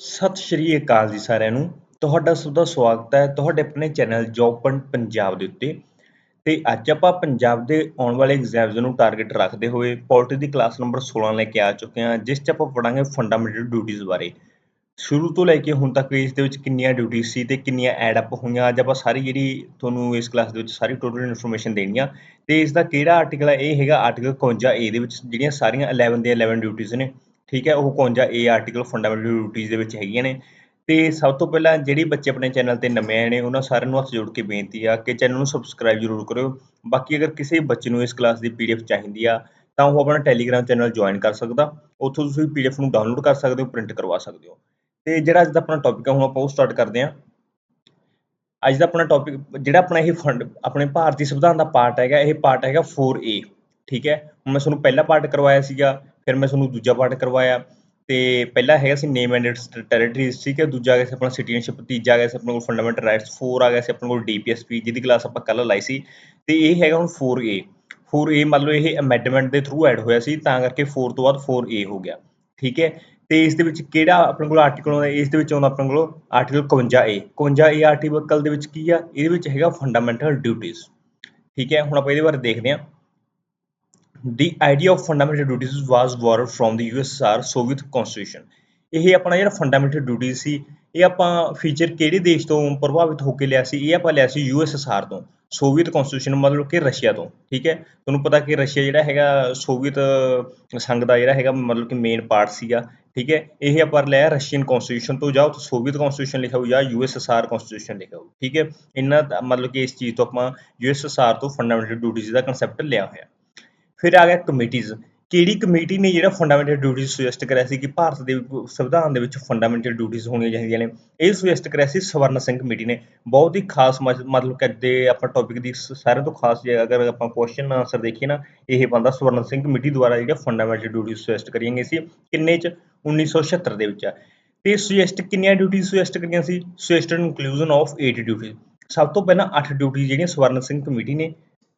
ਸਤਿ ਸ਼੍ਰੀ ਅਕਾਲ ਜੀ ਸਾਰਿਆਂ ਨੂੰ। ਤੁਹਾਡਾ ਸਭ ਦਾ ਸਵਾਗਤ ਹੈ ਤੁਹਾਡੇ ਆਪਣੇ ਚੈਨਲ ਜੌਬ ਪੰਡ ਪੰਜਾਬ ਦੇ ਉੱਤੇ। ਤੇ ਅੱਜ ਆਪਾਂ ਪੰਜਾਬ ਦੇ ਆਉਣ ਵਾਲੇ ਐਗਜ਼ਾਮਸ ਨੂੰ ਟਾਰਗੇਟ ਰੱਖਦੇ ਹੋਏ ਪੋਲਿਟੀ ਦੀ ਕਲਾਸ ਨੰਬਰ 16 ਲੈ ਕੇ ਆ ਚੁੱਕੇ ਹਾਂ, ਜਿਸ 'ਚ ਆਪਾਂ ਪੜਾਂਗੇ ਫੰਡਾਮੈਂਟਲ ਡਿਊਟੀਆਂ ਬਾਰੇ। ਸ਼ੁਰੂ ਤੋਂ ਲੈ ਕੇ ਹੁਣ ਤੱਕ ਇਸ ਦੇ ਵਿੱਚ ਕਿੰਨੀਆਂ ਡਿਊਟੀਆਂ ਸੀ ਤੇ ਕਿੰਨੀਆਂ ਐਡ ਅਪ ਹੋਈਆਂ, ਅੱਜ ਆਪਾਂ ਸਾਰੀ ਜਿਹੜੀ ਤੁਹਾਨੂੰ ਇਸ ਕਲਾਸ ਦੇ ਵਿੱਚ ਸਾਰੀ ਟੋਟਲ ਇਨਫੋਰਮੇਸ਼ਨ ਦੇਣੀ ਆ ਤੇ ਇਸ ਦਾ ਕਿਹੜਾ ਆਰਟੀਕਲ ਹੈ? ਇਹ ਹੈਗਾ ਆਰਟੀਕਲ 51 ਏ ਦੇ ਵਿੱਚ, ਜਿਹੜੀਆਂ ਸਾਰੀਆਂ 11 ਦੀਆਂ 11 ਡਿਊਟੀਆਂ ਨੇ। ਠੀਕ ਹੈ, ਉਹ 51 ਏ ਆਰਟੀਕਲ ਫੰਡਾਮੈਂਟਲ ਡਿਊਟੀਆਂ ਦੇ ਵਿੱਚ ਹੈਗੀਆਂ ਨੇ। ਤੇ ਸਭ ਤੋਂ ਪਹਿਲਾਂ ਜਿਹੜੇ ਬੱਚੇ ਆਪਣੇ ਚੈਨਲ ਤੇ ਨਵੇਂ ਆਏ ਨੇ, ਉਹਨਾਂ ਸਾਰਿਆਂ ਨੂੰ ਹੱਥ ਜੋੜ ਕੇ ਬੇਨਤੀ ਆ ਕਿ ਚੈਨਲ ਨੂੰ ਸਬਸਕ੍ਰਾਈਬ ਜ਼ਰੂਰ ਕਰਿਓ। ਬਾਕੀ ਅਗਰ ਕਿਸੇ ਬੱਚੇ ਨੂੰ ਇਸ ਕਲਾਸ ਦੀ ਪੀਡੀਐਫ ਚਾਹੀਦੀ ਆ, ਤਾਂ ਉਹ ਆਪਣਾ ਟੈਲੀਗ੍ਰਾਮ ਚੈਨਲ ਜੁਆਇਨ ਕਰ ਸਕਦਾ। ਉੱਥੋਂ ਤੁਸੀਂ ਪੀਡੀਐਫ ਨੂੰ ਡਾਊਨਲੋਡ ਕਰ ਸਕਦੇ ਹੋ ਪ੍ਰਿੰਟ ਕਰਵਾ ਸਕਦੇ ਹੋ। ਤੇ ਜਿਹੜਾ ਅੱਜ ਦਾ ਆਪਣਾ ਟੌਪਿਕ ਆ, ਹੁਣ ਆਪਾਂ ਉਹ ਸਟਾਰਟ ਕਰਦੇ ਹਾਂ। ਅੱਜ ਦਾ ਆਪਣਾ ਟੌਪਿਕ ਜਿਹੜਾ ਆਪਣਾ ਇਹ ਫੰਡ ਆਪਣੇ ਭਾਰਤੀ ਸੰਵਿਧਾਨ ਦਾ ਪਾਰਟ ਹੈਗਾ, ਇਹ ਪਾਰਟ ਹੈਗਾ 4A ਠੀਕ ਹੈ। ਹੁਣ ਮੈਂ ਤੁਹਾਨੂੰ ਪਹਿਲਾ ਪਾਰਟ ਕਰਵਾਇਆ ਸੀਗਾ। ਫਿਰ ਮੈਂ ਤੁਹਾਨੂੰ ਦੂਜਾ ਪਾਰਟ ਕਰਵਾਇਆ। ਤੇ ਪਹਿਲਾ ਹੈਗਾ ਸੀ ਨੇਮ ਐਂਡ ਇਟਸ ਟੈਰੀਟਰੀਜ਼ ਠੀਕ ਹੈ? ਦੂਜਾ ਆ ਗਿਆ ਸੀ ਆਪਣਾ ਸਿਟੀਜ਼ਨਸ਼ਿਪ ਤੀਜਾ ਆ ਗਿਆ ਸੀ ਆਪਣੇ ਕੋਲ ਫੰਡਾਮੈਂਟਲ ਰਾਈਟਸ 4 ਆ ਗਿਆ ਸੀ ਆਪਣੇ ਕੋਲ ਡੀਪੀਐਸਪੀ ਜਿਹਦੀ ਕਲਾਸ ਆਪਾਂ ਕੱਲ ਲਾਈ ਸੀ। ਤੇ ਇਹ ਹੈਗਾ ਹੁਣ 4A 4A ਮਤਲਬ ਇਹ ਅਮੈਂਡਮੈਂਟ ਦੇ ਥਰੂ ਐਡ ਹੋਇਆ ਸੀ, ਤਾਂ ਕਰਕੇ 4 ਤੋਂ ਬਾਅਦ 4A ਹੋ ਗਿਆ। ਠੀਕ ਹੈ? ਤੇ ਇਸ ਦੇ ਵਿੱਚ ਕਿਹੜਾ ਆਪਣੇ ਕੋਲ ਆਰਟੀਕਲ ਆਉਂਦਾ, ਇਸ ਦੇ ਵਿੱਚ ਆਉਂਦਾ ਆਪਣੇ ਕੋਲ ਆਰਟੀਕਲ 51A 51A ਆਰਟੀਕਲ ਦੇ ਵਿੱਚ ਕੀ ਆ? ਇਹਦੇ ਵਿੱਚ ਹੈਗਾ ਫੰਡਾਮੈਂਟਲ ਡਿਊਟੀਆਂ ਠੀਕ ਹੈ? ਹੁਣ ਆਪਾਂ ਇਹਦੇ ਬਾਰੇ ਦੇਖਦੇ ਹਾਂ। The idea of fundamental duties was borrowed from the USSR Soviet Constitution. ਇਹ ਆਪਣਾ ਜਿਹੜਾ ਫੰਡਾਮੈਂਟਲ ਡਿਊਟੀ ਸੀ, ਇਹ ਆਪਾਂ ਫੀਚਰ ਕਿਹੜੇ ਦੇਸ਼ ਤੋਂ ਪ੍ਰਭਾਵਿਤ ਹੋ ਕੇ ਲਿਆ ਸੀ, ਇਹ ਆਪਾਂ ਲਿਆ ਸੀ ਯੂਐਸਐਸਆਰ ਤੋਂ ਸੋਵੀਅਤ ਕਨਸਟੀਟਿਊਸ਼ਨ ਮਤਲਬ ਕਿ ਰਸ਼ੀਆ ਤੋਂ, ਠੀਕ ਹੈ? ਤੁਹਾਨੂੰ ਪਤਾ ਕਿ ਰਸ਼ੀਆ ਜਿਹੜਾ ਹੈਗਾ ਸੋਵੀਅਤ ਸੰਘ ਦਾ ਜਿਹੜਾ ਹੈਗਾ ਮਤਲਬ ਕਿ ਮੇਨ ਪਾਰਟ ਸੀਗਾ, ਠੀਕ ਹੈ? ਇਹ ਆਪਾਂ ਲਿਆ ਰਸ਼ੀਅਨ ਕਨਸਟੀਟਿਊਸ਼ਨ ਤੋਂ, ਜਾਂ ਸੋਵੀਅਤ ਕਨਸਟੀਟਿਊਸ਼ਨ ਲਿਖਿਆ ਹੋਊ, ਜਾਂ ਯੂਐਸਐਸਆਰ ਕਨਸਟੀਟਿਊਸ਼ਨ ਲਿਖਿਆ ਹੋਊ, ਠੀਕ ਹੈ? ਇਹਨਾਂ ਮਤਲਬ ਕਿ ਇਸ ਚੀਜ਼ ਤੋਂ ਆਪਾਂ ਯੂਐਸਐਸਆਰ ਤੋਂ ਫੰਡਾਮੈਂਟਲ ਡਿਊਟੀਜ਼ ਦਾ ਕਨਸੈਪਟ ਲਿਆ ਹੋਇਆ। ਫਿਰ ਆ ਗਿਆ ਕਮੇਟੀਜ਼। ਕਿਹੜੀ ਕਮੇਟੀ ਨੇ ਜਿਹੜਾ ਫੰਡਾਮੈਂਟਲ ਡਿਊਟੀਜ਼ ਸੁਜੈਸਟ ਕਰਿਆ ਸੀ ਕਿ ਭਾਰਤ ਦੇ ਸੰਵਿਧਾਨ ਦੇ ਵਿੱਚ ਫੰਡਾਮੈਂਟਲ ਡਿਊਟੀਜ਼ ਹੋਣੀਆਂ ਚਾਹੀਦੀਆਂ ਨੇ? ਇਹ ਸੁਜੈਸਟ ਕਰਿਆ ਸੀ ਸਵਰਨ ਸਿੰਘ ਕਮੇਟੀ ਨੇ। ਬਹੁਤ ਹੀ ਖਾਸ ਮਤਲਬ ਕਰਦੇ ਆਪਾਂ ਟੌਪਿਕ ਦੀ ਸਾਰਿਆਂ ਤੋਂ ਖਾਸ ਜੇ ਅਗਰ ਆਪਾਂ ਕੁਐਸਚਨ ਆਨਸਰ ਦੇਖੀਏ ਨਾ, ਇਹ ਬੰਦਾ ਸਵਰਨ ਸਿੰਘ ਕਮੇਟੀ ਦੁਆਰਾ ਜਿਹੜਾ ਫੰਡਾਮੈਂਟਲ ਡਿਊਟੀਜ਼ ਸੁਜੈਸਟ ਕਰੀਆਂ ਗਈਆਂ ਸੀ। ਕਿੰਨੇ ਚ? 1976 ਦੇ ਵਿੱਚ। ਤੇ ਸੁਜੈਸਟ ਕਿੰਨੀਆਂ ਡਿਊਟੀਜ਼ ਸੁਜੈਸਟ ਕਰੀਆਂ ਸੀ? ਸੁਜੈਸਟਡ ਇਨਕਲੂਜਨ ਆਫ 8 ਡਿਊਟੀਜ਼ ਸਭ ਤੋਂ ਪਹਿਲਾਂ 8 ਡਿਊਟੀ ਜਿਹੜੀਆਂ ਸਵਰਨ ਸਿੰਘ ਕਮੇਟੀ ਨੇ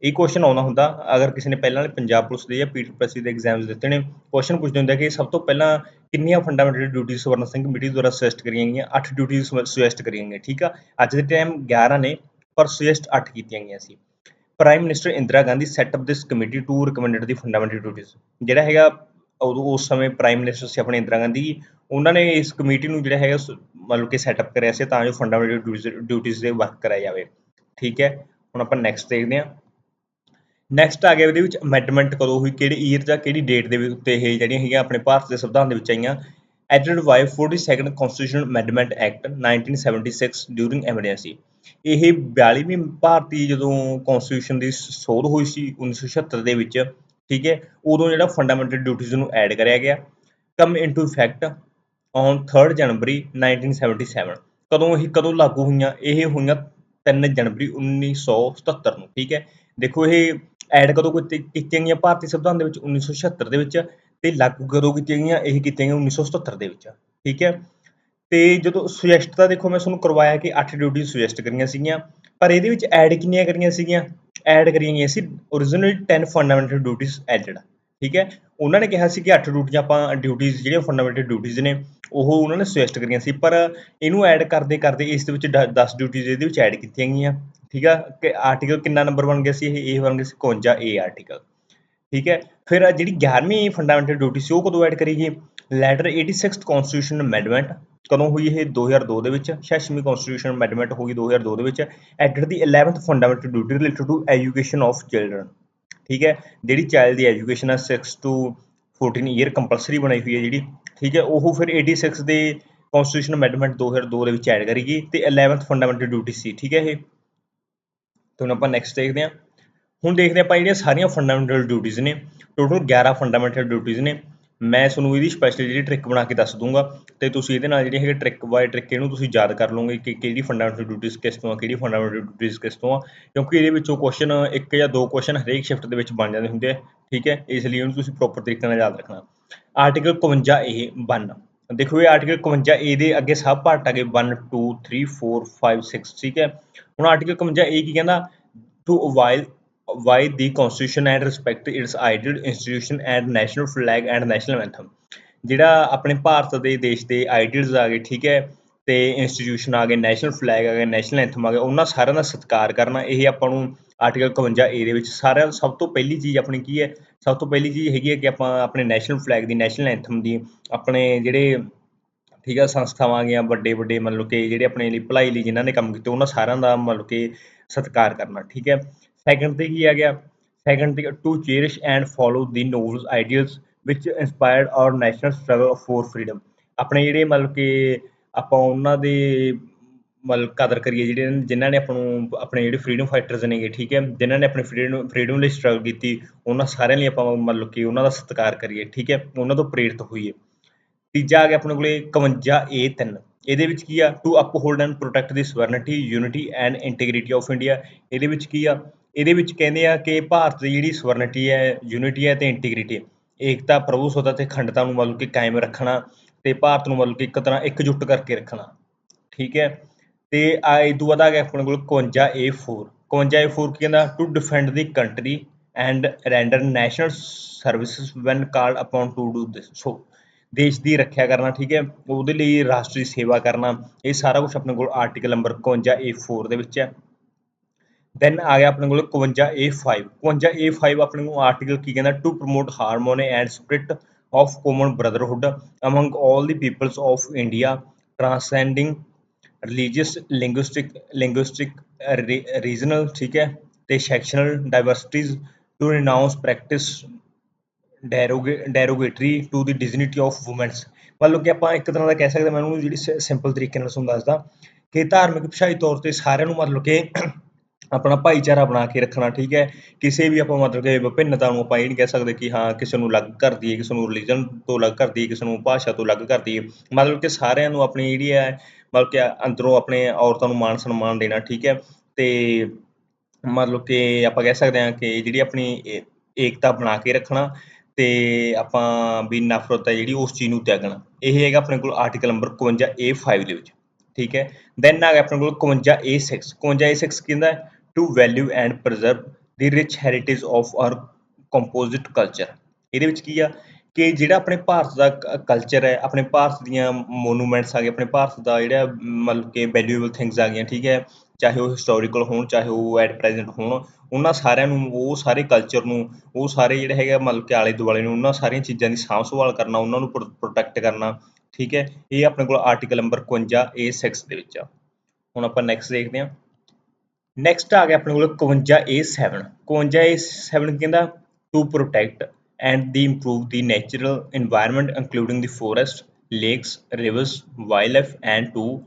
ਇਹ ਕੁਐਸਚਨ ਆਉਂਦਾ ਹੁੰਦਾ, ਅਗਰ ਕਿਸੇ ਨੇ ਪਹਿਲਾਂ ਵਾਲੇ ਪੰਜਾਬ ਪੁਲਿਸ ਦੇ ਜਾਂ ਪੀਟੀਪੀਐਸਸੀ ਦੇ ਐਗਜ਼ਾਮਸ ਦਿੱਤੇ ਨੇ ਕੁਐਸਚਨ ਪੁੱਛਦੇ ਹੁੰਦੇ ਕਿ ਸਭ ਤੋਂ ਪਹਿਲਾਂ ਕਿੰਨੀਆਂ ਫੰਡਾਮੈਂਟਲ ਡਿਊਟੀਆਂ ਸਵਰਨ ਸਿੰਘ ਕਮੇਟੀ ਦੁਆਰਾ ਸੁਜੈਸਟ ਕਰੀਆਂ ਗਈਆਂ? 8 ਡਿਊਟੀਆਂ ਸੁਜੈਸਟ ਕਰੀਆਂ ਗਈਆਂ, ਠੀਕ ਆ? ਅੱਜ ਦੇ ਟਾਈਮ 11 ਨੇ, ਪਰ ਸੁਜੈਸਟ 8 ਕੀਤੀਆਂ ਗਈਆਂ ਸੀ। Prime minister Indira Gandhi set up this committee to recommended the fundamental ਡਿਊਟੀਆਂ ਜਿਹੜਾ ਹੈਗਾ, ਉਦੋਂ ਉਸ ਸਮੇਂ ਪ੍ਰਾਈਮ ਮਿਨਿਸਟਰ ਸੀ ਆਪਣੇ ਇੰਦਰਾ ਗਾਂਧੀ ਜੀ। ਉਹਨਾਂ ਨੇ ਇਸ ਕਮੇਟੀ ਨੂੰ ਜਿਹੜਾ ਹੈਗਾ ਮਤਲਬ ਕਿ ਸੈਟਅਪ ਕਰਿਆ ਸੀ ਤਾਂ ਜੋ ਫੰਡਾਮੈਂਟਲ ਡਿਊਟੀਆਂ ਦੇ ਵਰਕ ਕਰਾਇਆ ਜਾਵੇ। ਠੀਕ ਹੈ? ਹੁਣ ਆਪਾਂ ਨੈਕਸਟ ਦੇਖਦੇ ਹਾਂ। ਨੈਕਸਟ ਆ ਗਿਆ ਇਹਦੇ ਵਿੱਚ ਅਮੈਂਡਮੈਂਟ ਕਦੋਂ ਹੋਈ ਕਿਹੜੇ ਈਅਰ ਜਾਂ ਕਿਹੜੀ ਡੇਟ ਦੇ ਉੱਤੇ ਇਹ ਜਿਹੜੀਆਂ ਹੈਗੀਆਂ ਆਪਣੇ ਭਾਰਤ ਦੇ ਸੰਵਿਧਾਨ ਦੇ ਵਿੱਚ ਆਈਆਂ। Added by 42nd constitution amendment act 1976 during emergency ਇਹ 42ਵੀਂ ਭਾਰਤੀ ਜਦੋਂ ਕਨਸਟੀਟਿਊਸ਼ਨ ਦੀ ਸੋਧ ਹੋਈ ਸੀ 1976 ਦੇ ਵਿੱਚ, ਠੀਕ ਹੈ, ਉਦੋਂ ਜਿਹੜਾ ਫੰਡਾਮੈਂਟਲ ਡਿਊਟੀਜ਼ ਨੂੰ ਐਡ ਕਰਿਆ ਗਿਆ। ਕਮ ਇਨਟੂ ਇਫੈਕਟ ਔਨ 3 ਜਨਵਰੀ 1977 ਕਦੋਂ ਇਹ, ਕਦੋਂ ਲਾਗੂ ਹੋਈਆਂ? ਇਹ ਹੋਈਆਂ 3 ਜਨਵਰੀ 1977 ਨੂੰ, ਠੀਕ ਹੈ। ਦੇਖੋ ਇਹ ਐਡ ਕਦੋਂ ਕੀਤੀਆਂ ਗਈਆਂ ਭਾਰਤੀ ਸੰਵਿਧਾਨ ਦੇ ਵਿੱਚ 1976 ਦੇ ਵਿੱਚ ਤੇ ਲਾਗੂ ਕਦੋਂ ਕੀਤੀਆਂ ਗਈਆਂ, ਇਹ ਕੀਤੀਆਂ ਗਈਆਂ 1977 ਦੇ ਵਿੱਚ, ਠੀਕ ਹੈ? ਤੇ ਜਦੋਂ ਸੁਜੈਸਟ ਤਾਂ ਦੇਖੋ, ਮੈਂ ਤੁਹਾਨੂੰ ਕਰਵਾਇਆ ਕਿ 8 ਡਿਊਟੀ ਸੁਜੈਸਟ ਕਰੀਆਂ ਸੀਗੀਆਂ, ਪਰ ਇਹਦੇ ਵਿੱਚ ਐਡ ਕਿੰਨੀਆਂ ਕਰੀਆਂ ਸੀਗੀਆਂ? ਐਡ ਕਰੀਆਂ ਗਈਆਂ ਸੀ origignal 10 ਫੰਡਾਮੈਂਟਲ ਡਿਊਟੀਆਂ ਐਡਡ ਠੀਕ ਹੈ? ਉਹਨਾਂ ਨੇ ਕਿਹਾ ਸੀ ਕਿ 8 ਡਿਊਟੀਆਂ ਆਪਾਂ ਡਿਊਟੀਆਂ ਜਿਹੜੀਆਂ ਫੰਡਾਮੈਂਟਲ ਡਿਊਟੀਆਂ ਨੇ, ਉਹ ਉਹਨਾਂ ਨੇ ਸੁਜੈਸਟ ਕਰੀਆਂ ਸੀ, ਪਰ ਇਹਨੂੰ ਐਡ ਕਰਦੇ ਕਰਦੇ ਇਸ ਦੇ ਵਿੱਚ 10 ਡਿਊਟੀਆਂ ਇਹਦੇ ਵਿੱਚ ਐਡ ਕੀਤੀਆਂ ਗਈਆਂ। ਠੀਕ ਆ? ਕਿ ਆਰਟੀਕਲ ਕਿੰਨਾ ਨੰਬਰ ਬਣ ਗਿਆ ਸੀ? ਇਹ ਇਹ ਬਣ ਗਿਆ ਸੀ 51 ਏ ਆਰਟੀਕਲ ਠੀਕ ਹੈ? ਫਿਰ ਜਿਹੜੀ 11ਵੀਂ ਫੰਡਾਮੈਂਟਲ ਡਿਊਟੀ ਸੀ, ਉਹ ਕਦੋਂ ਐਡ ਕਰੀ ਗਈ? ਲੈਟਰ 86th ਕਨਸਟੀਟਿਊਸ਼ਨ ਅਮੈਂਡਮੈਂਟ ਕਦੋਂ ਹੋਈ ਇਹ? 2002 ਦੇ ਵਿੱਚ। 86ਵੀਂ ਕਨਸਟੀਟਿਊਸ਼ਨ ਅਮੈਂਡਮੈਂਟ ਹੋਈ 2002 ਦੇ ਵਿੱਚ। Added the 11th fundamental duty related to education of children ਠੀਕ ਹੈ? ਜਿਹੜੀ ਚਾਈਲਡ ਦੀ ਐਜੂਕੇਸ਼ਨ ਹੈ 6 ਟੂ 14 ਈਅਰ ਕੰਪਲਸਰੀ ਬਣਾਈ ਹੋਈ ਹੈ ਜਿਹੜੀ। ਠੀਕ ਹੈ? ਉਹ ਫਿਰ 86 ਦੇ ਕਨਸਟੀਟਿਊਸ਼ਨ ਅਮੈਂਡਮੈਂਟ 2002 ਦੇ ਵਿੱਚ ਐਡ ਕਰੀ ਗਈ ਤੇ 11th ਫੰਡਾਮੈਂਟਲ ਡਿਊਟੀ ਸੀ। ਠੀਕ ਹੈ ਇਹ? ਤੇ ਹੁਣ ਆਪਾਂ ਨੈਕਸਟ ਦੇਖਦੇ ਹਾਂ। ਹੁਣ ਦੇਖਦੇ ਆਪਾਂ ਜਿਹੜੀਆਂ ਸਾਰੀਆਂ ਫੰਡਾਮੈਂਟਲ ਡਿਊਟੀਆਂ ਨੇ ਟੋਟਲ 11 ਫੰਡਾਮੈਂਟਲ ਡਿਊਟੀਆਂ ਨੇ। ਮੈਂ ਤੁਹਾਨੂੰ ਇਹਦੀ ਸਪੈਸ਼ਲ ਜਿਹੜੀ ਟ੍ਰਿਕ ਬਣਾ ਕੇ ਦੱਸ ਦੂੰਗਾ ਤੇ ਤੁਸੀਂ ਇਹਦੇ ਨਾਲ ਜਿਹੜੀ ਹੈਗੀ ਟ੍ਰਿਕ ਬਾਈ ਟ੍ਰਿਕ ਇਹਨੂੰ ਤੁਸੀਂ ਯਾਦ ਕਰ ਲਓਗੇ ਕਿ ਕਿਹੜੀ ਫੰਡਾਮੈਂਟਲ ਡਿਊਟੀਆਂ ਕਿਸ ਤੋਂ ਆ, ਕਿਹੜੀ ਫੰਡਾਮੈਂਟਲ ਡਿਊਟੀਆਂ ਕਿਸ ਤੋਂ ਆ। ਕਿਉਂਕਿ ਇਹਦੇ ਵਿੱਚੋਂ ਕੁਐਸਚਨ ਇੱਕ ਜਾਂ ਦੋ ਕੁਐਸਚਨ ਹਰੇਕ ਸ਼ਿਫਟ ਦੇ ਵਿੱਚ ਬਣ ਜਾਂਦੇ ਹੁੰਦੇ ਆ, ਠੀਕ ਹੈ? ਇਸ ਲਈ ਇਹਨੂੰ ਤੁਸੀਂ ਪ੍ਰੋਪਰ ਤਰੀਕੇ ਨਾਲ ਯਾਦ ਰੱਖਣਾ। ਆਰਟੀਕਲ 51 ਇਹ 1 ਦੇਖੋ ਇਹ ਆਰਟੀਕਲ 51 ਏ ਦੇ ਅੱਗੇ ਸਭ ਪਾਰਟ ਆ ਗਏ। 1 2 3 4 5 6 ਠੀਕ ਹੈ? ਹੁਣ ਆਰਟੀਕਲ 51 ਏ ਕੀ ਕਹਿੰਦਾ? To while why the constitution and respect its ideal institution and national flag and national anthem ਜਿਹੜਾ ਆਪਣੇ ਭਾਰਤ ਦੇ ਦੇਸ਼ ਦੇ ਆਈਡੀਅਲਸ ਆ ਗਏ, ਠੀਕ ਹੈ? ਤੇ ਇੰਸਟੀਟਿਊਸ਼ਨ ਆ ਗਏ ਨੈਸ਼ਨਲ ਫਲੈਗ ਆ ਗਿਆ ਨੈਸ਼ਨਲ ਐਂਥਮ ਆ ਗਿਆ ਉਹਨਾਂ ਸਾਰਿਆਂ ਦਾ ਸਤਿਕਾਰ ਕਰਨਾ, ਇਹ ਆਪਾਂ ਨੂੰ ਆਰਟੀਕਲ 51 ਏ ਦੇ ਵਿੱਚ ਸਾਰਿਆਂ ਸਭ ਤੋਂ ਪਹਿਲੀ ਚੀਜ਼ ਆਪਣੀ ਕੀ ਹੈ? ਸਭ ਤੋਂ ਪਹਿਲੀ ਚੀਜ਼ ਹੈਗੀ ਹੈ ਕਿ ਆਪਾਂ ਆਪਣੇ ਨੈਸ਼ਨਲ ਫਲੈਗ ਦੀ ਨੈਸ਼ਨਲ ਐਂਥਮ ਦੀ, ਆਪਣੇ ਜਿਹੜੇ ਠੀਕ ਆ, ਸੰਸਥਾਵਾਂ ਗੀਆਂ ਵੱਡੇ ਵੱਡੇ ਮਤਲਬ ਕਿ ਜਿਹੜੇ ਆਪਣੇ ਲਈ ਭਲਾਈ ਲਈ ਜਿਨ੍ਹਾਂ ਨੇ ਕੰਮ ਕੀਤਾ, ਉਹਨਾਂ ਸਾਰਿਆਂ ਦਾ ਮਤਲਬ ਕਿ ਸਤਿਕਾਰ ਕਰਨਾ, ਠੀਕ ਹੈ? ਸੈਕੰਡ ਤੇ ਕੀ ਆ ਗਿਆ? ਸੈਕੰਡ ਤੇ to cherish and follow the noble ideals which inspired our national struggle for freedom ਆਪਣੇ ਜਿਹੜੇ ਮਤਲਬ ਕਿ ਆਪਾਂ ਉਹਨਾਂ ਦੇ ਮਤਲਬ ਕਦਰ ਕਰੀਏ ਜਿਹੜੇ ਜਿਨ੍ਹਾਂ ਨੇ ਆਪਾਂ ਨੂੰ ਆਪਣੇ ਜਿਹੜੇ ਫਰੀडम ਫਾਈਟਰਸ ਨੇਗੇ ਠੀਕ ਹੈ, ਜਿਨ੍ਹਾਂ ਨੇ ਆਪਣੇ ਫਰੀडम ਫਰੀडम ਲਈ ਸਟਰਗਲ ਕੀਤੀ, ਉਹਨਾਂ ਸਾਰਿਆਂ ਲਈ ਆਪਾਂ ਮਤਲਬ ਕਿ ਉਹਨਾਂ ਦਾ ਸਤਿਕਾਰ ਕਰੀਏ, ਠੀਕ ਹੈ, ਉਹਨਾਂ ਤੋਂ ਪ੍ਰੇਰਿਤ ਹੋਈਏ। ਤੀਜਾ ਆ ਗਿਆ ਆਪਣੇ ਕੋਲੇ 51A3 ਇਹਦੇ ਵਿੱਚ ਕੀ ਆ? To uphold and protect the sovereignty unity and integrity of India ਇਹਦੇ ਵਿੱਚ ਕੀ ਆ? ਇਹਦੇ ਵਿੱਚ ਕਹਿੰਦੇ ਆ ਕਿ ਭਾਰਤ ਦੀ ਜਿਹੜੀ ਸਵਰਨਿਟੀ ਹੈ ਯੂਨਿਟੀ ਹੈ ਤੇ ਇੰਟੀਗ੍ਰਿਟੀ ਏਕਤਾ, ਪ੍ਰਭੂ ਸੋਦਾ ਤੇ ਖੰਡਤਾ ਨੂੰ ਮਤਲਬ ਕਿ ਕਾਇਮ ਰੱਖਣਾ ਤੇ ਭਾਰਤ ਨੂੰ ਮਤਲਬ ਕਿ ਇੱਕ ਤਰ੍ਹਾਂ ਇਕਜੁੱਟ ਕਰਕੇ ਰੱਖਣਾ। ਠੀਕ ਹੈ ਤੇ ਆ ਇਹ ਤੋਂ ਬਾਅਦ ਆ ਗਿਆ ਆਪਣੇ ਕੋਲ 51A4 51A4 ਕੀ ਕਹਿੰਦਾ? To defend the country and render national services when called upon to do this so ਦੇਸ਼ ਦੀ ਰੱਖਿਆ ਕਰਨਾ, ਠੀਕ ਹੈ? ਉਹਦੇ ਲਈ ਰਾਸ਼ਟਰੀ ਸੇਵਾ ਕਰਨਾ, ਇਹ ਸਾਰਾ ਕੁਝ ਆਪਣੇ ਕੋਲ ਆਰਟੀਕਲ ਨੰਬਰ 51A4 ਦੇ ਵਿੱਚ ਹੈ। ਦੈਨ ਆ ਗਿਆ ਆਪਣੇ ਕੋਲ 51A5 51A5 ਆਪਣੇ ਨੂੰ ਆਰਟੀਕਲ ਕੀ ਕਹਿੰਦਾ? To promote harmony and spirit of common brotherhood among all the peoples of India transcending religious linguistic linguistic regional ਠੀਕ ਹੈ ਤੇ sectional diversities to renounce practice derogatory to the dignity of womens ਮਤਲਬ ਕਿ ਆਪਾਂ ਇੱਕ ਤਰ੍ਹਾਂ ਦਾ ਕਹਿ ਸਕਦੇ ਮੈਂ ਉਹਨੂੰ ਜਿਹੜੀ ਸਿੰਪਲ ਤਰੀਕੇ ਨਾਲ ਤੁਹਾਨੂੰ ਦੱਸਦਾ। ਕਿ ਧਾਰਮਿਕ ਭਾਸ਼ਾਈ ਤੌਰ ਤੇ ਸਾਰਿਆਂ ਨੂੰ ਮਤਲਬ ਕਿ ਆਪਣਾ ਭਾਈਚਾਰਾ ਬਣਾ ਕੇ ਰੱਖਣਾ, ਠੀਕ ਹੈ? ਕਿਸੇ ਵੀ ਆਪਾਂ ਮਤਲਬ ਕਿ ਵਿਭਿੰਨਤਾ ਨੂੰ ਆਪਾਂ ਇਹ ਨਹੀਂ ਕਹਿ ਸਕਦੇ ਕਿ ਹਾਂ, ਕਿਸੇ ਨੂੰ ਅਲੱਗ ਕਰ ਦਈਏ, ਕਿਸੇ ਨੂੰ ਰਿਲੀਜਨ ਤੋਂ ਅਲੱਗ ਕਰ ਦਈਏ, ਕਿਸੇ ਨੂੰ ਭਾਸ਼ਾ ਤੋਂ ਅਲੱਗ ਕਰ ਦਈਏ। ਮਤਲਬ ਕਿ ਸਾਰਿਆਂ ਨੂੰ ਆਪਣੀ ਜਿਹੜੀ ਹੈ ਮਤਲਬ ਕਿ ਅੰਦਰੋਂ ਆਪਣੇ ਔਰਤਾਂ ਨੂੰ ਮਾਣ ਸਨਮਾਨ ਦੇਣਾ, ਠੀਕ ਹੈ? ਤੇ ਮਤਲਬ ਕਿ ਆਪਾਂ ਕਹਿ ਸਕਦੇ ਹਾਂ ਕਿ ਜਿਹੜੀ ਆਪਣੀ ਏਕਤਾ ਬਣਾ ਕੇ ਰੱਖਣਾ ਤੇ ਆਪਾਂ ਵੀ ਨਫ਼ਰਤ ਹੈ ਜਿਹੜੀ ਉਸ ਚੀਜ਼ ਨੂੰ ਤਿਆਗਣਾ। ਇਹ ਹੈਗਾ ਆਪਣੇ ਕੋਲ ਆਰਟੀਕਲ ਨੰਬਰ 51A5 ਦੇ ਵਿੱਚ, ਠੀਕ ਹੈ? ਦੈਨ ਆ ਗਿਆ ਆਪਣੇ ਕੋਲ 51A6 51A6 ਕਹਿੰਦਾ to value and preserve the rich heritage of our composite culture ਇਹਦੇ ਵਿੱਚ ਕੀ ਆ? ਕਿ ਜਿਹੜਾ ਆਪਣੇ ਭਾਰਤ ਦਾ ਕਲਚਰ ਹੈ, ਆਪਣੇ ਭਾਰਤ ਦੀਆਂ ਮੋਨੂਮੈਂਟਸ ਆ ਗਏ, ਆਪਣੇ ਭਾਰਤ ਦਾ ਜਿਹੜਾ, ਮਤਲਬ ਕਿ ਵੈਲਿਊਏਬਲ ਥਿੰਗਸ ਆ ਗਈਆਂ, ਠੀਕ ਹੈ, ਚਾਹੇ ਉਹ ਹਿਸਟੋਰੀਕਲ ਹੋਣ, ਚਾਹੇ ਉਹ ਐਟ ਪ੍ਰੈਜ਼ੈਂਟ ਹੋਣ, ਉਹਨਾਂ ਸਾਰਿਆਂ ਨੂੰ, ਉਹ ਸਾਰੇ ਕਲਚਰ ਨੂੰ, ਉਹ ਸਾਰੇ ਜਿਹੜੇ ਹੈਗਾ ਮਤਲਬ ਕਿ ਆਲੇ ਦੁਆਲੇ ਨੂੰ, ਉਹਨਾਂ ਸਾਰੀਆਂ ਚੀਜ਼ਾਂ ਦੀ ਸਾਂਭ ਸੰਭਾਲ ਕਰਨਾ, ਉਹਨਾਂ ਨੂੰ ਪ੍ਰੋਟੈਕਟ ਕਰਨਾ, ਠੀਕ ਹੈ, ਇਹ ਆਪਣੇ ਕੋਲ ਆਰਟੀਕਲ ਨੰਬਰ 51 A6 ਦੇ ਵਿੱਚ ਆ। ਹੁਣ ਆਪਾਂ ਨੈਕਸਟ ਦੇਖਦੇ ਹਾਂ। ਨੈਕਸਟ ਆ ਗਿਆ ਆਪਣੇ ਕੋਲ 51 A7 51 A7 ਕਹਿੰਦਾ to protect and the improve the natural environment, including the forest, lakes, rivers, wildlife, and to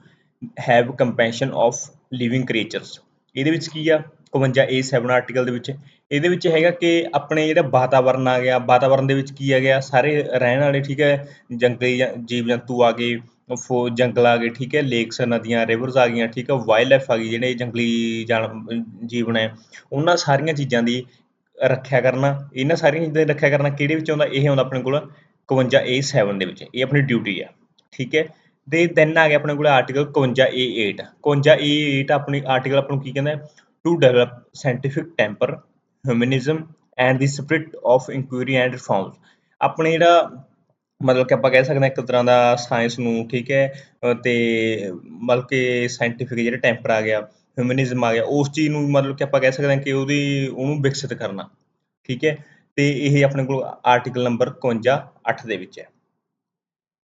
have compassion of living creatures. ਇਹਦੇ ਵਿੱਚ ਕੀ ਆ? 51A7 ਆਰਟੀਕਲ ਦੇ ਵਿੱਚ। ਇਹਦੇ ਵਿੱਚ ਹੈਗਾ ਕਿ ਆਪਣੇ ਜਿਹੜਾ ਵਾਤਾਵਰਨ ਆ ਗਿਆ, ਵਾਤਾਵਰਨ ਦੇ ਵਿੱਚ ਕੀ ਆ ਗਿਆ? ਸਾਰੇ ਰਹਿਣ ਵਾਲੇ, ਠੀਕ ਹੈ, ਜੰਗਲੀ ਜੀਵ ਜੰਤੂ ਆ ਗਏ, ਫੋ, ਜੰਗਲ ਆ ਗਏ, ਠੀਕ ਹੈ ਲੇਕਸ ਨਦੀਆਂ ਰਿਵਰਸ ਆ ਗਈਆਂ, ਠੀਕ ਹੈ ਵਾਈਲਡ ਲਾਈਫ ਆ ਗਈ, ਜਿਹੜੇ ਜੰਗਲੀ ਜਾਨ, ਜੀਵਨ ਹੈ, ਉਹਨਾਂ ਸਾਰੀਆਂ ਚੀਜ਼ਾਂ ਦੀ ਰੱਖਿਆ ਕਰਨਾ, ਇਹਨਾਂ ਸਾਰੀਆਂ ਚੀਜ਼ਾਂ ਦੀ ਰੱਖਿਆ ਕਰਨਾ ਕਿਹੜੇ ਵਿੱਚ ਆਉਂਦਾ? ਇਹ ਆਉਂਦਾ ਆਪਣੇ ਕੋਲ 51A7 ਦੇ ਵਿੱਚ, ਇਹ ਆਪਣੀ ਡਿਊਟੀ ਹੈ ਠੀਕ ਹੈ? ਤੇ ਦੈਨ ਆ ਗਿਆ ਆਪਣੇ ਕੋਲ ਆਰਟੀਕਲ 51A8 51A8 ਆਪਣੀ ਆਰਟੀਕਲ ਆਪਾਂ ਨੂੰ ਕੀ ਕਹਿੰਦਾ to develop scientific temper humanism and the spirit of inquiry and reforms ਆਪਣੇ ਜਿਹੜਾ ਮਤਲਬ ਕਿ ਆਪਾਂ ਕਹਿ ਸਕਦੇ ਹਾਂ ਇੱਕ ਤਰ੍ਹਾਂ ਦਾ ਸਾਇੰਸ ਨੂੰ, ਠੀਕ ਹੈ? ਤੇ ਮਤਲਬ ਕਿ ਸਾਇੰਟੀਫਿਕ ਜਿਹੜਾ ਟੈਂਪਰ ਆ ਗਿਆ ਹਿਊਮਨਿਜ਼ਮ ਆ ਗਿਆ, ਉਸ ਚੀਜ਼ ਨੂੰ ਮਤਲਬ ਕਿ ਆਪਾਂ ਕਹਿ ਸਕਦੇ ਹਾਂ ਕਿ ਉਹਦੀ, ਉਹਨੂੰ ਵਿਕਸਿਤ ਕਰਨਾ, ਠੀਕ ਹੈ? ਤੇ ਇਹ ਆਪਣੇ ਕੋਲ ਆਰਟੀਕਲ ਨੰਬਰ 51 8 ਦੇ ਵਿੱਚ ਹੈ।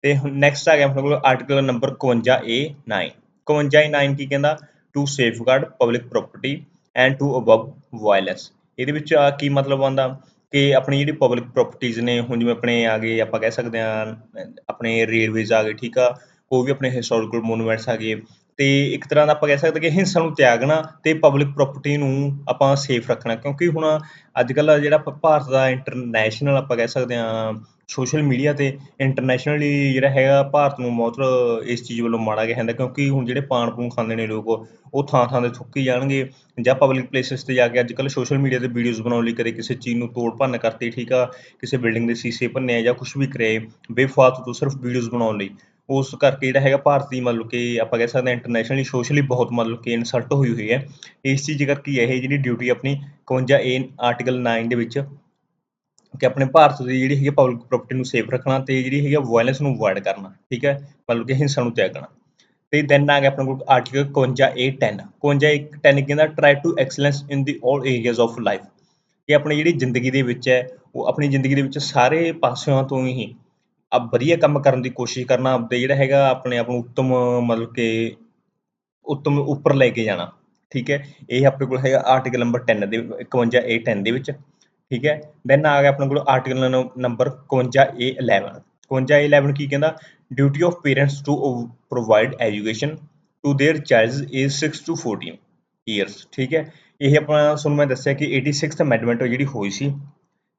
ਤੇ ਹੁਣ ਨੈਕਸਟ ਆ ਗਿਆ ਆਪਣੇ ਕੋਲ ਆਰਟੀਕਲ ਨੰਬਰ 51A9 51A9 ਕੀ ਕਹਿੰਦਾ? To safeguard public property and to above violence ਇਹਦੇ ਵਿੱਚ ਆ ਕੀ ਮਤਲਬ ਆਉਂਦਾ? ਕਿ ਆਪਣੀ ਜਿਹੜੀ ਪਬਲਿਕ ਪ੍ਰਾਪਰਟੀਆਂ ਨੇ, ਹੁਣ ਜਿਵੇਂ ਆਪਣੇ ਆ ਗਏ, ਆਪਾਂ ਕਹਿ ਸਕਦੇ ਹਾਂ, ਆਪਣੇ ਰੇਲਵੇਜ਼ ਆ ਗਏ, ਠੀਕ ਆ? ਕੋਈ ਵੀ ਆਪਣੇ ਹਿਸਟੋਰੀਕਲ ਮੋਨੂਮੈਂਟਸ ਆ ਗਏ। ਅਤੇ ਇੱਕ ਤਰ੍ਹਾਂ ਦਾ ਆਪਾਂ ਕਹਿ ਸਕਦੇ ਕਿ ਹਿੰਸਾ ਨੂੰ ਤਿਆਗਣਾ ਅਤੇ ਪਬਲਿਕ ਪ੍ਰੋਪਰਟੀ ਨੂੰ ਆਪਾਂ ਸੇਫ ਰੱਖਣਾ, ਕਿਉਂਕਿ ਹੁਣ ਅੱਜ ਕੱਲ੍ਹ ਜਿਹੜਾ ਭਾਰਤ ਦਾ ਇੰਟਰਨੈਸ਼ਨਲ ਆਪਾਂ ਕਹਿ ਸਕਦੇ ਹਾਂ ਸੋਸ਼ਲ ਮੀਡੀਆ ਤੇ ਇੰਟਰਨੈਸ਼ਨਲੀ ਜਿਹੜਾ ਹੈਗਾ ਭਾਰਤ ਨੂੰ ਬਹੁਤ ਇਸ ਚੀਜ਼ ਵੱਲੋਂ ਮਾੜਾ ਗਿਆ ਜਾਂਦਾ, ਕਿਉਂਕਿ ਹੁਣ ਜਿਹੜੇ ਪਾਨ ਪੂਨ ਖਾਂਦੇ ਨੇ ਲੋਕ, ਉਹ ਥਾਂ ਥਾਂ ਤੇ ਥੁੱਕੀ ਜਾਣਗੇ ਜਾਂ ਪਬਲਿਕ ਪਲੇਸਿਸ ਤੇ ਜਾ ਕੇ ਅੱਜ ਕੱਲ੍ਹ ਸੋਸ਼ਲ ਮੀਡੀਆ ਤੇ ਵੀਡੀਓਜ਼ ਬਣਾਉਣ ਲਈ ਕਦੇ ਕਿਸੇ ਚੀਜ਼ ਨੂੰ ਤੋੜ ਭੰਨ ਕਰਤੀ, ਠੀਕ ਆ? ਕਿਸੇ ਬਿਲਡਿੰਗ ਦੇ ਸ਼ੀਸ਼ੇ ਭੰਨੇ ਜਾਂ ਕੁਝ ਵੀ ਕਰੇ, ਬੇਫਾਲਤੂ ਤੋਂ ਸਿਰਫ ਵੀਡੀਓਜ਼ ਬਣਾਉਣ ਲਈ। ਉਸ ਕਰਕੇ ਜਿਹੜਾ ਹੈਗਾ ਭਾਰਤ ਦੀ ਮਤਲਬ ਕਿ ਆਪਾਂ ਕਹਿ ਸਕਦੇ ਹਾਂ ਇੰਟਰਨੈਸ਼ਨਲੀ ਸੋਸ਼ਲੀ ਬਹੁਤ ਮਤਲਬ ਕਿ ਇਨਸਲਟ ਹੋਈ ਹੋਈ ਹੈ। ਇਸ ਚੀਜ਼ ਕਰਕੇ ਇਹ ਜਿਹੜੀ ਡਿਊਟੀ ਆਪਣੀ 51 ਏ ਆਰਟੀਕਲ 9 ਦੇ ਵਿੱਚ ਕਿ ਆਪਣੇ ਭਾਰਤ ਦੀ ਜਿਹੜੀ ਹੈਗੀ ਪਬਲਿਕ ਪ੍ਰਾਪਰਟੀ ਨੂੰ ਸੇਫ ਰੱਖਣਾ ਤੇ ਜਿਹੜੀ ਹੈਗੀ ਵਾਇਲੈਂਸ ਨੂੰ ਅਵੋਇਡ ਕਰਨਾ, ਠੀਕ ਹੈ? ਮਤਲਬ ਕਿ ਹਿੰਸਾ ਨੂੰ ਤਿਆਗਣਾ ਤੇ ਦੈਨ ਆ ਗਿਆ ਆਪਣੇ ਕੋਲ ਆਰਟੀਕਲ 51 A 10 51 ਇੱਕ 10 ਕਹਿੰਦਾ try to excellence in the 올 areas of life ਕਿ ਆਪਣੀ ਜਿਹੜੀ ਜ਼ਿੰਦਗੀ ਦੇ ਵਿੱਚ ਹੈ, ਉਹ ਆਪਣੀ ਜ਼ਿੰਦਗੀ ਦੇ ਵਿੱਚ ਸਾਰੇ ਪਾਸਿਆਂ ਤੋਂ ਹੀ ਆ ਵਧੀਆ ਕੰਮ ਕਰਨ ਦੀ ਕੋਸ਼ਿਸ਼ ਕਰਨਾ ਆਪਦੇ ਜਿਹੜਾ ਹੈਗਾ ਆਪਣੇ ਆਪ ਨੂੰ ਉੱਤਮ ਮਤਲਬ ਕਿ ਉੱਤਮ ਉੱਪਰ ਲੈ ਕੇ ਜਾਣਾ ਠੀਕ ਹੈ ਇਹ ਆਪਣੇ ਕੋਲ ਹੈਗਾ ਆਰਟੀਕਲ ਨੰਬਰ 10 ਦੇ 51 A 10 ਦੇ ਵਿੱਚ ਠੀਕ ਹੈ ਦੈਨ ਆ ਗਿਆ ਆਪਣੇ ਕੋਲ ਆਰਟੀਕਲ ਨੰਬਰ 51 A 11 51 A 11 ਕੀ ਕਹਿੰਦਾ duty of parents to provide education to their child age 6 to 14 years ਠੀਕ ਹੈ ਇਹ ਆਪਣਾ ਤੁਹਾਨੂੰ ਮੈਂ ਦੱਸਿਆ ਕਿ 86th ਅਮੈਂਡਮੈਂਟ ਜਿਹੜੀ ਹੋਈ ਸੀ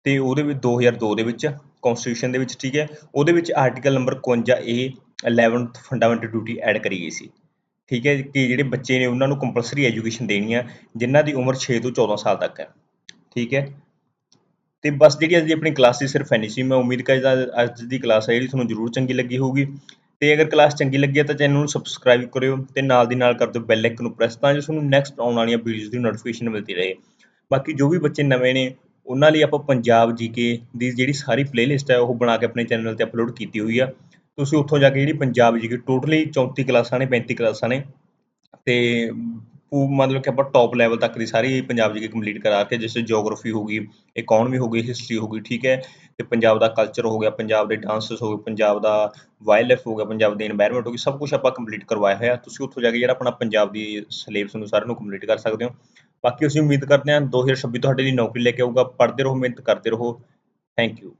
ਤੇ ਉਹਦੇ ਵਿੱਚ 2002 ਦੇ ਵਿੱਚ ਕਨਸਟੀਟਿਊਸ਼ਨ ਦੇ ਵਿੱਚ, ਠੀਕ ਹੈ, ਉਹਦੇ ਵਿੱਚ article number 51 A 11th fundamental duty add ਕਰੀ ਗਈ ਸੀ, ਠੀਕ ਹੈ, ਕਿ ਜਿਹੜੇ ਬੱਚੇ ਨੇ ਉਹਨਾਂ ਨੂੰ ਕੰਪਲਸਰੀ ਐਜੂਕੇਸ਼ਨ ਦੇਣੀ ਆ, ਜਿਨ੍ਹਾਂ ਦੀ ਉਮਰ 6 ਤੋਂ 14 ਸਾਲ ਤੱਕ ਹੈ, ਠੀਕ ਹੈ। ਤੇ ਬਸ ਜਿਹੜੀ ਅੱਜ ਦੀ ਆਪਣੀ ਕਲਾਸ ਸੀ, ਸਿਰਫ ਐਨੀ ਸੀ, ਮੈਂ ਉਮੀਦ ਕਰਦਾ ਅੱਜ ਦੀ ਕਲਾਸ ਹੈ ਜਿਹੜੀ ਤੁਹਾਨੂੰ ਜ਼ਰੂਰ ਚੰਗੀ ਲੱਗੀ ਹੋਊਗੀ। ਤੇ ਅਗਰ ਕਲਾਸ ਚੰਗੀ ਲੱਗੀ ਹੈ ਤਾਂ ਚੈਨਲ ਨੂੰ ਸਬਸਕ੍ਰਾਈਬ ਕਰਿਓ ਤੇ ਨਾਲ ਦੀ ਨਾਲ ਕਰ ਦਿਓ ਬੈਲ ਆਈਕਨ ਨੂੰ ਪ੍ਰੈਸ ਤਾਂ ਜੋ ਤੁਹਾਨੂੰ ਨੈਕਸਟ ਆਉਣ ਵਾਲੀਆਂ ਵੀਡੀਓਜ਼ ਦੀ ਨੋਟੀਫਿਕੇਸ਼ਨ ਮਿਲਦੀ ਰਹੇ। ਬਾਕੀ ਜੋ ਵੀ ਬੱਚੇ ਨਵੇਂ ਨੇ ਉਹਨਾਂ ਲਈ ਆਪਾਂ ਪੰਜਾਬ ਜੀਕੇ ਦੀ ਜਿਹੜੀ ਸਾਰੀ ਪਲੇਲਿਸਟ ਹੈ, ਉਹ ਬਣਾ ਕੇ ਆਪਣੇ ਚੈਨਲ ਤੇ ਅਪਲੋਡ ਕੀਤੀ ਹੋਈ ਆ। ਤੁਸੀਂ ਉੱਥੋਂ ਜਾ ਕੇ ਜਿਹੜੀ ਪੰਜਾਬ ਜੀਕੇ ਟੋਟਲੀ 34 ਕਲਾਸਾਂ ਨੇ 35 ਕਲਾਸਾਂ ਨੇ, ਤੇ ਮਤਲਬ ਕਿ ਆਪਾਂ ਟੌਪ ਲੈਵਲ ਤੱਕ ਦੀ ਸਾਰੀ ਪੰਜਾਬ ਜੀਕੇ ਕੰਪਲੀਟ ਕਰਾ ਕੇ, ਜਿਸ ਵਿੱਚ ਜੀਓਗ੍ਰਾਫੀ ਹੋ ਗਈ ਇਕਨੋਮੀ ਹੋ ਗਈ ਹਿਸਟਰੀ ਹੋ ਗਈ, ਠੀਕ ਹੈ, ਤੇ ਪੰਜਾਬ ਦਾ ਕਲਚਰ ਹੋ ਗਿਆ, ਪੰਜਾਬ ਦੇ ਡਾਂਸਸ ਹੋ ਗਏ, ਪੰਜਾਬ ਦਾ ਵਾਈਲਡ ਲਾਈਫ ਹੋ ਗਿਆ, ਪੰਜਾਬ ਦੀ এনवायरमेंट ਹੋ ਗਈ, ਸਭ ਕੁਝ ਆਪਾਂ ਕੰਪਲੀਟ ਕਰਵਾਇਆ ਹੋਇਆ। ਤੁਸੀਂ ਉੱਥੋਂ ਜਾ ਕੇ ਜਿਹੜਾ ਆਪਣਾ ਪੰਜਾਬ ਦੀ ਸਿਲੇਬਸ ਨੂੰ ਸਾਰਿਆਂ ਨੂੰ ਕੰਪਲੀਟ ਕਰ ਸਕਦੇ ਹੋ। ਬਾਕੀ ਅਸੀਂ ਉਮੀਦ ਕਰਦੇ ਹਾਂ 2026 ਤੁਹਾਡੇ ਲਈ ਨੌਕਰੀ ਲੈ ਕੇ ਆਊਗਾ, ਪੜ੍ਹਦੇ ਰਹੋ, ਮਿਹਨਤ ਕਰਦੇ ਰਹੋ। Thank you